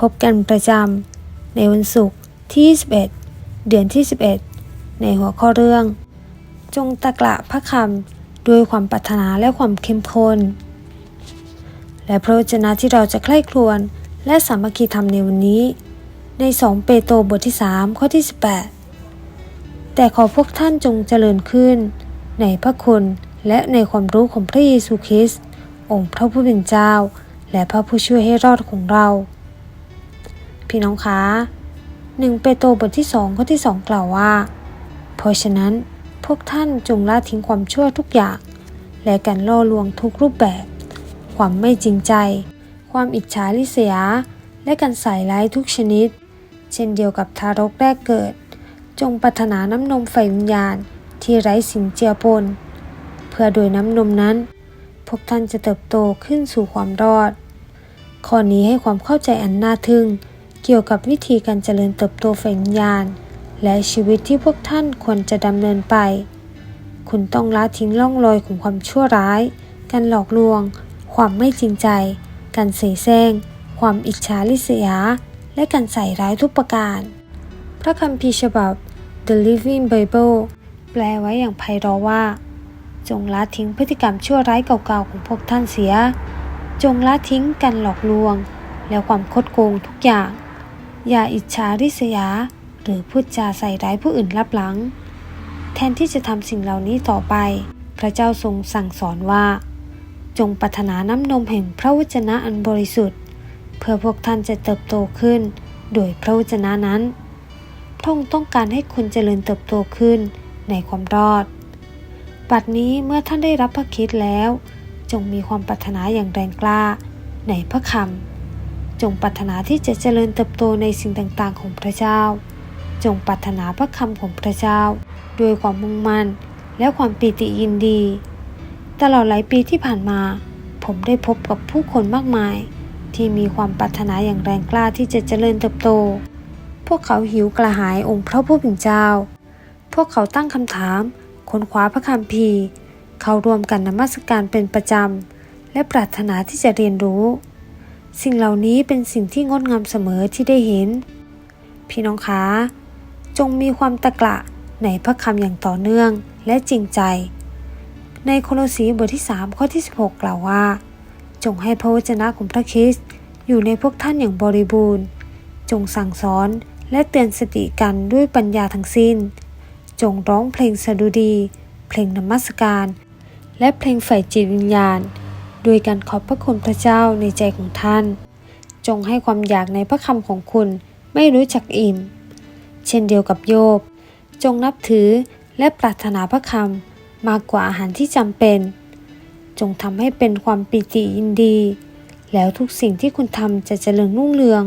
พบกันประจำในวันศุกร์ที่21เดือนที่ 11 ในหัวข้อเรื่อง จงตะกละพระคำด้วยความปรารถนาและความเข้มข้น และพระวจนะที่เราจะใคร่ครวญและสามัคคีธรรมในวันนี้ ใน 2 เปโตรบทที่ 3 ข้อที่ 18 แต่ขอพวกท่านจงเจริญขึ้น ในพระคุณและในความรู้ของพระเยซูคริสต์องค์พระผู้เป็นเจ้า และพระผู้ช่วยให้รอดของเรา พี่น้องคะหนึ่งเปโตรบทที่สองข้อที่สองกล่าวว่า เพราะฉะนั้นพวกท่านจงละทิ้งความชั่วทุกอย่าง และการล่อลวงทุกรูปแบบ ความไม่จริงใจ ความอิจฉาริษยา และการใส่ร้ายทุกชนิด เช่นเดียวกับทารกแรกเกิด จงปรารถนาน้ำนมไฟวิญญาณที่ไร้สิ่งเจือปน เพื่อโดยน้ำนมนั้น พวกท่านจะเติบโตขึ้นสู่ความรอด ข้อนี้ให้ความเข้าใจอันน่าทึ่ง เกี่ยวกับวิธีการเจริญเติบโตฝ่ายวิญญาณ และชีวิตที่พวกท่านควรจะดำเนินไป คุณต้องละทิ้งร่องรอยของความชั่วร้าย การหลอกลวง ความไม่จริงใจ การเสแสร้ง ความอิจฉาริษยา และการใส่ร้ายทุกประการ พระคัมภีร์ฉบับ The Living Bible แปลไว้อย่างไพเราะว่า จงละทิ้งพฤติกรรมชั่วร้ายเก่าๆของพวกท่านเสีย จงละทิ้งการหลอกลวง และความคดโกงทุกอย่าง อย่าอิจฉาริษยา หรือพูดจาใส่ร้ายผู้อื่นลับหลัง แทนที่จะทำสิ่งเหล่านี้ต่อไป พระเจ้าทรงสั่งสอนว่า จงปรารถนาน้ำนมแห่งพระวจนะอันบริสุทธิ์ เพื่อพวกท่านจะเติบโตขึ้น โดยพระวจนะนั้นพระองค์ต้องการให้คุณเจริญเติบโตขึ้นในความรอด บัดนี้เมื่อท่านได้รับพระคิดแล้ว จงมีความปรารถนาอย่างแรงกล้า ในพระคำ จงปรารถนาที่จะเจริญเติบโตในสิ่งต่างๆ ของพระเจ้า จงปรารถนาพระคำของพระเจ้า ด้วยความมุ่งมั่นและความปีติยินดี ตลอดหลายปีที่ผ่านมา ผมได้พบกับผู้คนมากมาย ที่มีความปรารถนาอย่างแรงกล้าที่จะเจริญเติบโต พวกเขาหิวกระหายองค์พระผู้เป็นเจ้า พวกเขาตั้งคำถาม ค้นคว้าพระคัมภีร์ เขารวมกันนมัสการเป็นประจำและปรารถนาที่จะเรียนรู้ สิ่งเหล่านี้เป็นสิ่งที่งดงามเสมอที่ได้เห็น พี่น้องคะ จงมีความตะกละในพระคำอย่างต่อเนื่องและจริงใจ ในโคโลสีบทที่ 3 ข้อที่ 16 กล่าวว่า จงให้พระวจนะของพระคริสต์อยู่ในพวกท่านอย่างบริบูรณ์ จงสั่งสอนและเตือนสติกันด้วยปัญญาทั้งสิ้น จงร้องเพลงสดุดี เพลงนมัสการ และเพลงฝ่ายจิตวิญญาณ โดยการขอบพระคุณพระเจ้าในใจของท่าน จงให้ความอยากในพระคำของคุณไม่รู้จักอิ่ม เช่นเดียวกับโยบ จงนับถือและปรารถนาพระคำมากกว่าอาหารที่จำเป็น จงทำให้เป็นความปิติยินดี แล้วทุกสิ่งที่คุณทำจะเจริญรุ่งเรือง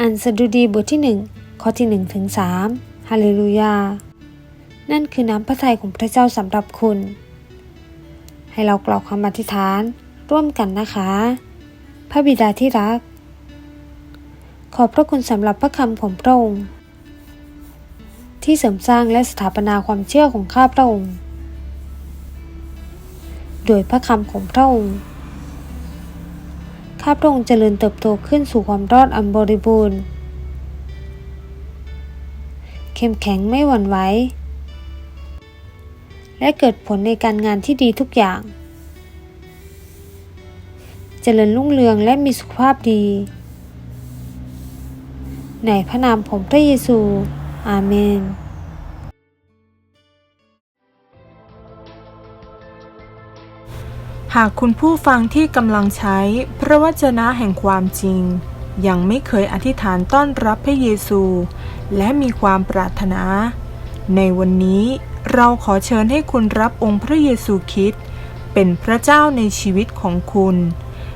อันสดุดีบทที่หนึ่งข้อที่หนึ่งถึงสามฮาเลลูยา นั่นคือน้ำพระทัยของพระเจ้าสำหรับคุณ ให้เรากล่าวคำอธิษฐาน ร่วมกันนะคะ พระบิดาที่รัก ขอบพระคุณสำหรับพระคำของพระองค์ ที่เสริมสร้างและสถาปนาความเชื่อของข้าพระองค์ โดยพระคำของพระองค์ข้าพระองค์เจริญเติบโตขึ้นสู่ความรอดอันบริบูรณ์ เข้มแข็งไม่หวั่นไหว และเกิดผลในการงานที่ดีทุกอย่าง เจริญรุ่งเรืองและมีสุขภาพดี ในพระนามของพระเยซู อาเมนหากคุณผู้ฟังที่กำลังใช้พระวจนะแห่งความจริง ยังไม่เคยอธิษฐานต้อนรับพระเยซู และมีความปรารถนา ในวันนี้เราขอเชิญให้คุณรับองค์พระเยซูคริสต์เป็นพระเจ้าในชีวิตของคุณ